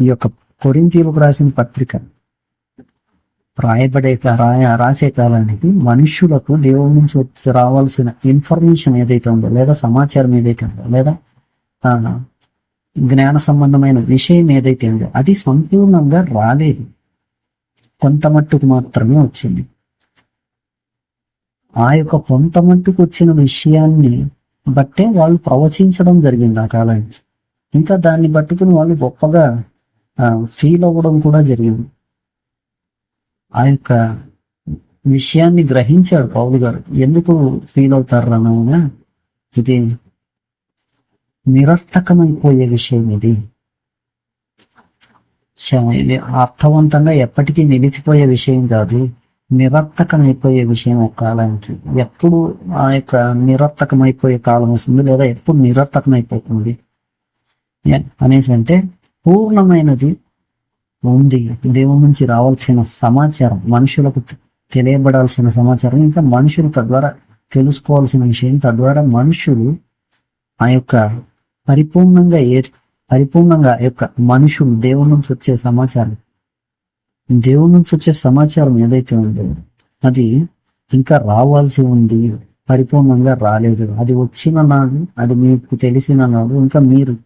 ఈ యొక్క కొరింతీలకు రాసిన పత్రిక రాయబడే రాయ రాసే కాలానికి మనుష్యులకు దేవుడి నుంచి వచ్చి రావాల్సిన ఇన్ఫర్మేషన్ ఏదైతే ఉందో లేదా సమాచారం ఏదైతే ఉందో లేదా జ్ఞాన సంబంధమైన విషయం ఏదైతే ఉందో అది సంపూర్ణంగా రాలేదు. కొంత మట్టుకు మాత్రమే వచ్చింది. ఆ యొక్క కొంత మట్టుకు వచ్చిన విషయాన్ని బట్టే వాళ్ళు ప్రవచించడం జరిగింది ఆ కాలానికి. ఇంకా దాన్ని బట్టుకుని వాళ్ళు గొప్పగా ఫీల్ అవ్వడం కూడా జరిగింది. ఆ యొక్క విషయాన్ని గ్రహించాడు పౌలు గారు. ఎందుకు ఫీల్ అవుతారు అనగా ఇది నిరర్థకమైపోయే విషయం ఇది. ఇది అర్థవంతంగా ఎప్పటికీ నిలిచిపోయే విషయం కాదు నిరర్థకమైపోయే విషయం ఒక కాలానికి. ఎప్పుడు ఆ యొక్క నిరర్థకమైపోయే కాలం వస్తుంది లేదా ఎప్పుడు నిరర్థకమైపోతుంది? అనేసి అంటే పూర్ణమైనది ఉంది. దేవుని నుంచి రావాల్సిన సమాచారం మనుషులకు తెలియబడాల్సిన సమాచారం. ఇంకా మనుషులు తద్వారా తెలుసుకోవాల్సిన విషయం తద్వారా మనుషులు ఆ యొక్క పరిపూర్ణంగా ఏ పరిపూర్ణంగా ఆ యొక్క మనుషులు దేవుని నుంచి వచ్చే సమాచారం దేవుని నుంచి వచ్చే సమాచారం ఏదైతే ఉందో అది ఇంకా రావాల్సి ఉంది. పరిపూర్ణంగా రాలేదు. అది వచ్చిన నాడు అది మీకు తెలిసిన నాడు ఇంకా మీరు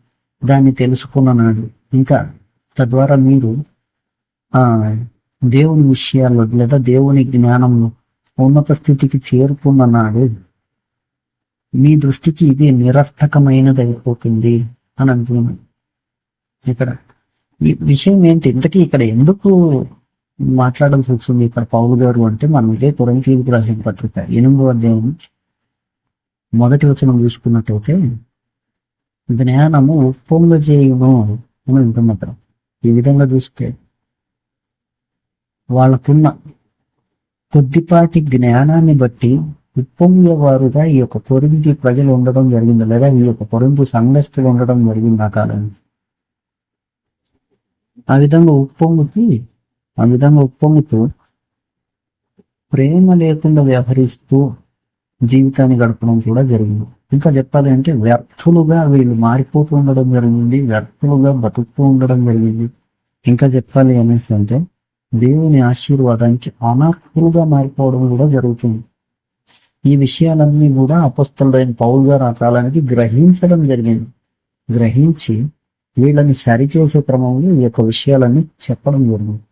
దాన్ని తెలుసుకున్న నాడు ఇంకా తద్వారా మీరు ఆ దేవుని విషయాల్లో లేదా దేవుని జ్ఞానంలో ఉన్నత స్థితికి చేరుకున్న నాడు మీ దృష్టికి ఇది నిరర్థకమైనది అయిపోతుంది అని అనుకున్నాను. ఇక్కడ ఈ విషయం ఏంటి? ఇంతకీ ఇక్కడ ఎందుకు మాట్లాడాల్సి వచ్చింది? ఇక్కడ పౌలు గారు అంటే మనం ఇదే పురంకీలకు రాసిన పత్రిక ఎనిమిదో అధ్యాయం మొదటి వచనం చూసుకున్నట్టయితే జ్ఞానము ఉప్పొంగజేయును అని ఉంటుంది అక్కడ ఈ విధంగా చూస్తే వాళ్ళకున్న కొద్దిపాటి జ్ఞానాన్ని బట్టి ఉప్పొంగేవారుగా ఈ యొక్క పొరింది ప్రజలు ఉండడం జరిగింది లేదా ఈ యొక్క కొరింతి సంఘస్థులు ఉండడం జరిగింది ఆ కాలానికి ఆ విధంగా ఉప్పొంగుకి ఆ విధంగా ఉప్పొంగుతూ ప్రేమ లేకుండా వ్యవహరిస్తూ జీవితాన్ని గడపడం కూడా జరిగింది. ఇంకా చెప్పాలి అంటే వ్యర్థులుగా వీళ్ళు మారిపోతూ ఉండడం జరిగింది వ్యర్థులుగా బతుకుతూ ఉండడం జరిగింది. ఇంకా చెప్పాలి అనేసి అంటే దేవుని ఆశీర్వాదానికి అనర్హులుగా మారిపోవడం కూడా జరుగుతుంది. ఈ విషయాలన్నీ కూడా అపస్తులైన పౌల్ గారు ఆ కాలానికి గ్రహించడం జరిగింది. గ్రహించి వీళ్ళని సరిచేసే క్రమంలో ఈ యొక్క విషయాలన్నీ చెప్పడం జరిగింది.